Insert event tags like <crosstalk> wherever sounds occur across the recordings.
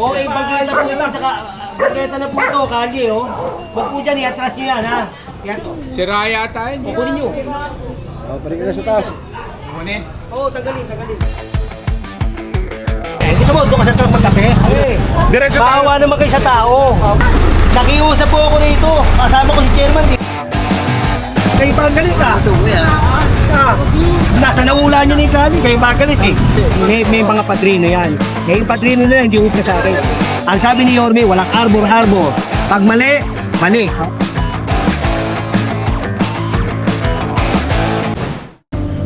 Oo, eh, bangketa po ito, tsaka ah, bangketa na po ito, kalye, oh. Huwag po dyan, i-atras nyo yan, ha. Yan, Sira yata yun. kukunin nyo. Oh, balik ka sa taas. Kunin. Oo, tanggalin, tanggalin. Eh, gusto mo, doon ka sa truck magkape? Eh, Diretso tayo. bawa naman kayo sa tao. Nakiusap po ako rito. Kasama ko si chairman. Kayo pa ang galit ah. Ah, nasa naula niyo ni Kali, kayo pa ang galit eh. May, may mga padrino yan. Yung padrino na yan, hindi upna sa akin. Ang sabi ni Yorme, walang arbor-arbor. Pag mali, mali.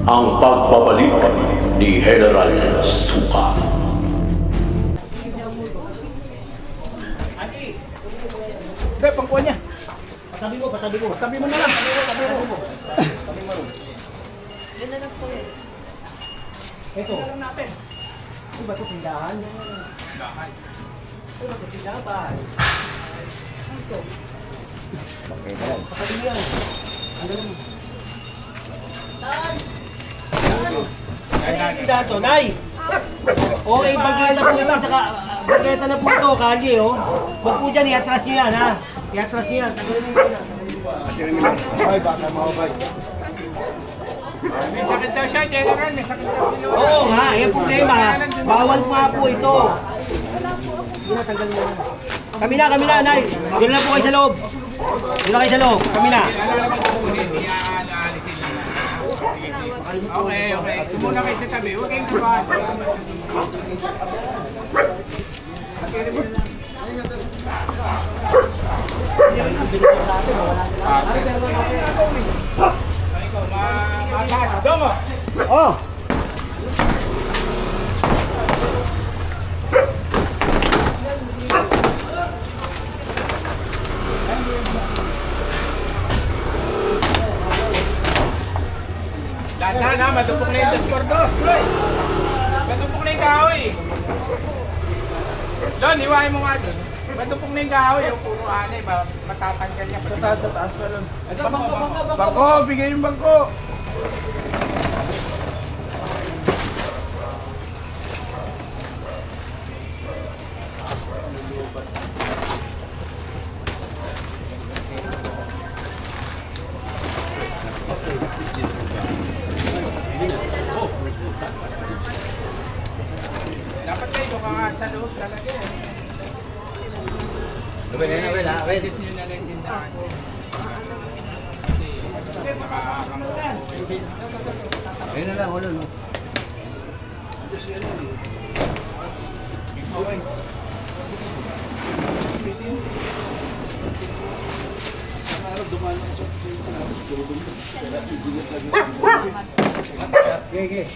ang pagbabalik ni General Suka. Pre, pangkuha niya. Patabi mo, patabi mo. Tabi mo na lang. Ito. Ano ba ito, tindahan? Tindahan. Ano ba ito, tindahan ba? Ano ito? Patabi mo yan. Ang galing mo. Ano yung tindahan to? Nay! Okay, bangketa po ito, tsaka ah, bangketa na po ito, kalye, oh. Huwag po dyan, i-atras nyo yan, ha. I-atras nyo yan. Tagalin nyo yan. Ay, baka maubay. May sakit daw siya, General. May sakit daw siya. Oo nga, yung problema, bawal nga po ito. Yun na, tanggal mo na. Kami na, kami na, Nay. Doon na po kayo sa loob. Doon na kayo sa loob. Kami na. Okay, okay. Sumuna kayo sa tabi. Huwag kayong mataas. Domo! Oh! Dahan na, na yung dos por dos. Uy! Madupok na yung kahoy. Don, iwain mo nga doon. Na yung kahoy. Yung puro anay, ba, matatanggal niya. Sa taas, sa taas pa lang. Ito, bangko, bangko. Bangko, bigay yung bangko. Dapat kayo nga sa loob talaga. eh. Abel, yan, Abel, ha, Abel. Alis nyo na lang tindahan. Kasi, nakakakamot. Ayun na lang, ulo, no? Okay, okay.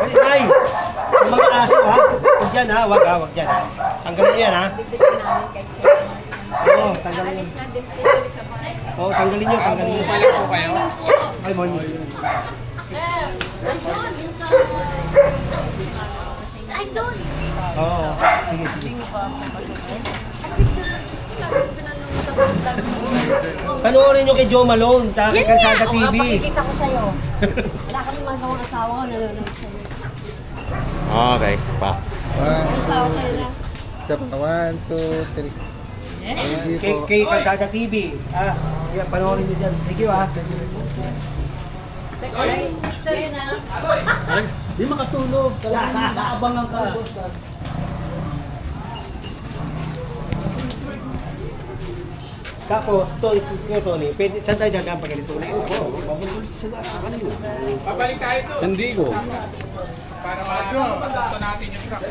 Ay, Nay! Yung mga aso, ha? Huwag dyan, ha? Huwag, ha? Huwag dyan, ha? Tanggalin nyo yan, ha? Oo, tanggalin. Oo, tanggalin nyo, tanggalin nyo. Balik po kayo. Ay, mon. Ay, doon! Oo, sige, sige. Panoorin nyo kay Joe Malone, tsaka kay Kalsada TV. papakikita ko sa'yo. <laughs> Wala kami magawang asawa ko, nanonood sa'yo. Okay, pa. Asawa kayo na. One, two, three. Hindi Kay, po. kay Kalsada TV. Ah, yeah, panoorin nyo dyan. Thank you, ha? Sa'yo na. Di makatulog. Nakaabangan <laughs> ka. Tapos, to, yung Tony, pwede, saan tayo dagang pag ganito? Babalik tayo doon. Hindi ko. Para mapagdato natin yung truck.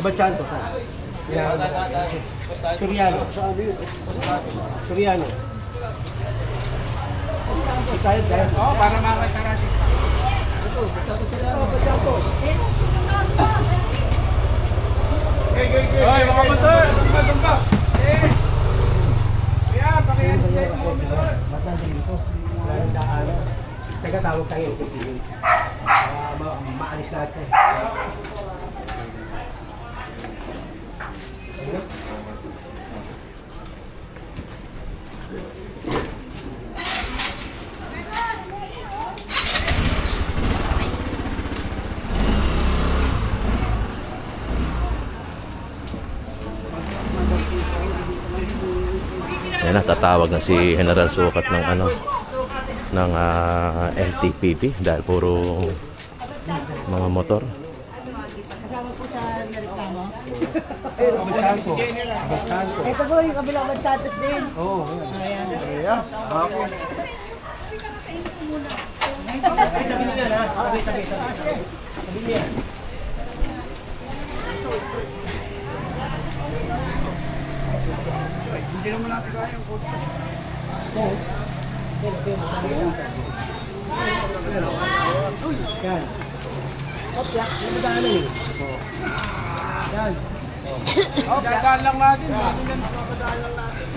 Ba't saan to? Saan? Yan. Suryano. Suryano. Tayo, tayo. Oo, para mamatarasin. Hoy, mga motor! Eh! Kuya, pakialis tayo mga motor. Nandun dito? Wala nang daanan. Tagatawag kayo, pipiliin. Uh, ma maalis lahat kayo. Ayan na, tatawag na si General Sukat ng ano, ng ah, NTPP dahil puro mga motor. Kasama po sa nareklamo. Ito po yung kabilang magsatos din. Tabi niyo yan ha. Tabi, tabi, tabi. Tabi niyo yan. Hindi naman natin kaya yung kotse. Yan. Opya, yung madaanan eh. Yan. Oh, dadaan lang natin. Dadaan lang natin.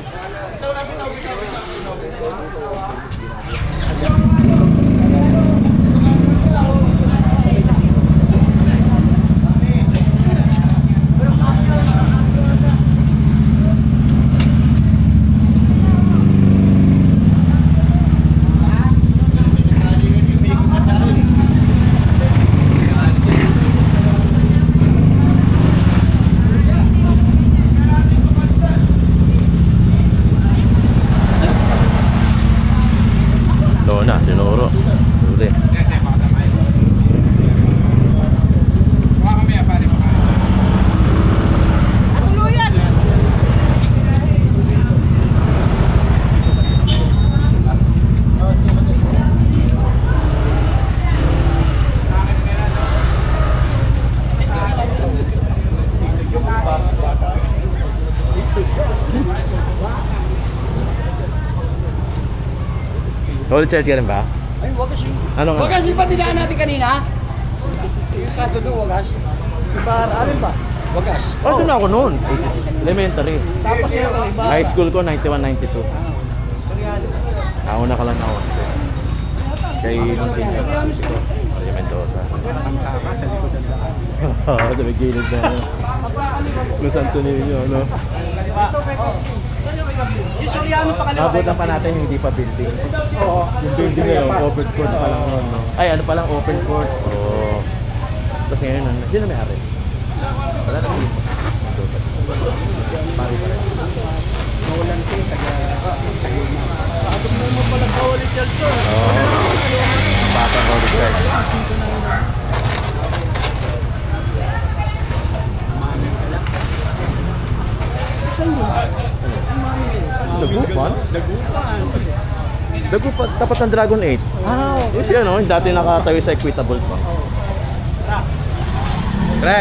Ito na, tinuro. Uli. Baka mamaya pare baka. Holy child ka rin ba? Ay, wagas yun. Ano nga? Wagas yung patilaan natin kanina. Yung kato doon, wagas. Iba, ano ba? Wagas. Oh, doon ako noon. Elementary. Tapos yung iba. High school ko, 91-92. Nauna ka lang ako. Kay Monsignor. Maria Mendoza. Oo, sa may gilid na. ano. Los Santo Niño, ano? Yung Soriano pa kaliwa. Nabutan pa natin yung hindi pa building. Oo. Yung building na yun, open court pa lang noon, no? Ay, ano pa lang, open court. Oo. Tapos ngayon, ano, sino may ari? Wala na dito. Pari pa rin. Oo. Bata ko ulit Dagupan? Dagupan? Dapat ng Dragon 8. Ah, okay. Siya no, yung dati nakatayo sa Equitable pa. Pre!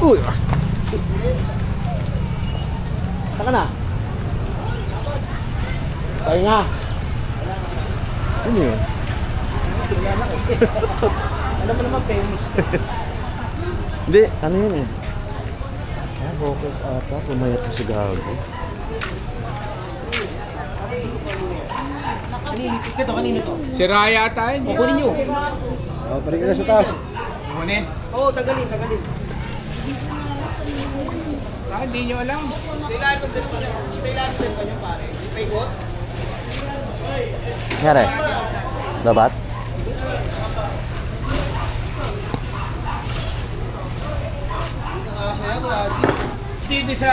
Uy! Saka na. Tayo nga. Ano yun? Alam mo naman, famous. <laughs> Hindi, ano yun eh. Focus ata. Pumayat na si Gago. Ito, kanina to. Si Raya tayo. O, kunin nyo. Oh, balik ka na sa taas. Kunin. Oo, tagalin, tagalin. Ah, hindi nyo alam. Nangyari? Dabat? Dito sa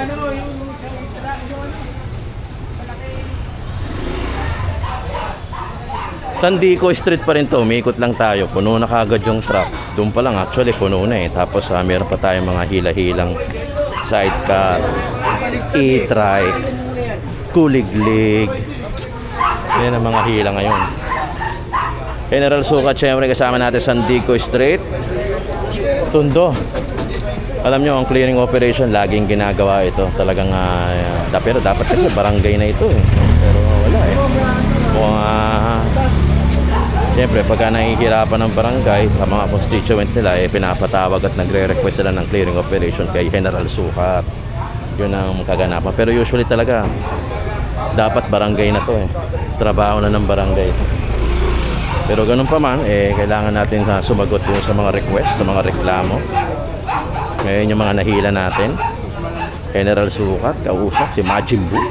ano, yung sa yung ano. Sandico Street pa rin to, umiikot lang tayo. Puno na kagad yung truck. Doon pa lang actually puno na eh. Tapos ah, meron pa tayong mga hila-hilang sidecar, e-trike, kuliglig. Yan ang mga hila ngayon. General Sukat, syempre kasama natin Sandico Street. Tundo. Alam nyo, ang clearing operation, laging ginagawa ito. Talagang, ah, da- pero dapat kasi barangay na ito eh. Pero wala eh. Kung, ah, Siyempre, pagka nahihirapan ng barangay, ang mga constituent nila, eh, pinapatawag at nagre-request sila ng clearing operation kay General Sukat. Yun ang kaganapan. Pero usually talaga, dapat barangay na to eh. Trabaho na ng barangay. Pero ganun pa man, eh, kailangan natin ah, sumagot yung sa mga request, sa mga reklamo. Ngayon yung mga nahila natin. General Sukat, kausap, si Majin Buu.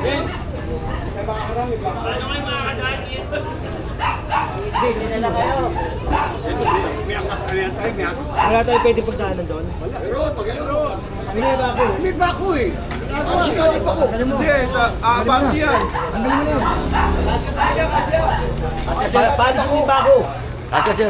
Wala tayo pwede pagdaanan doon. Pero pag ano? Hindi ba ako? Hindi ba ako eh? Ano siya? Hindi ba ako? Hindi, aabang yan. Pa- Paano kung hindi ba ako? Asa sir?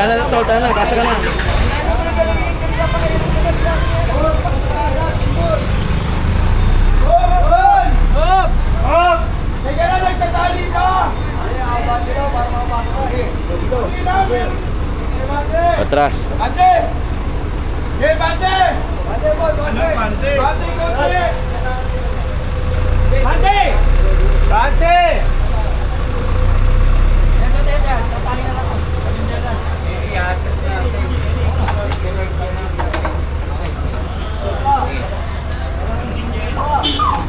Yan na, tol, tayo na, kasya ka na. Atras. Bante! Hey, Bante! Bante, boy, Bante! Bante! Bante! Bante! Bante! Hoy!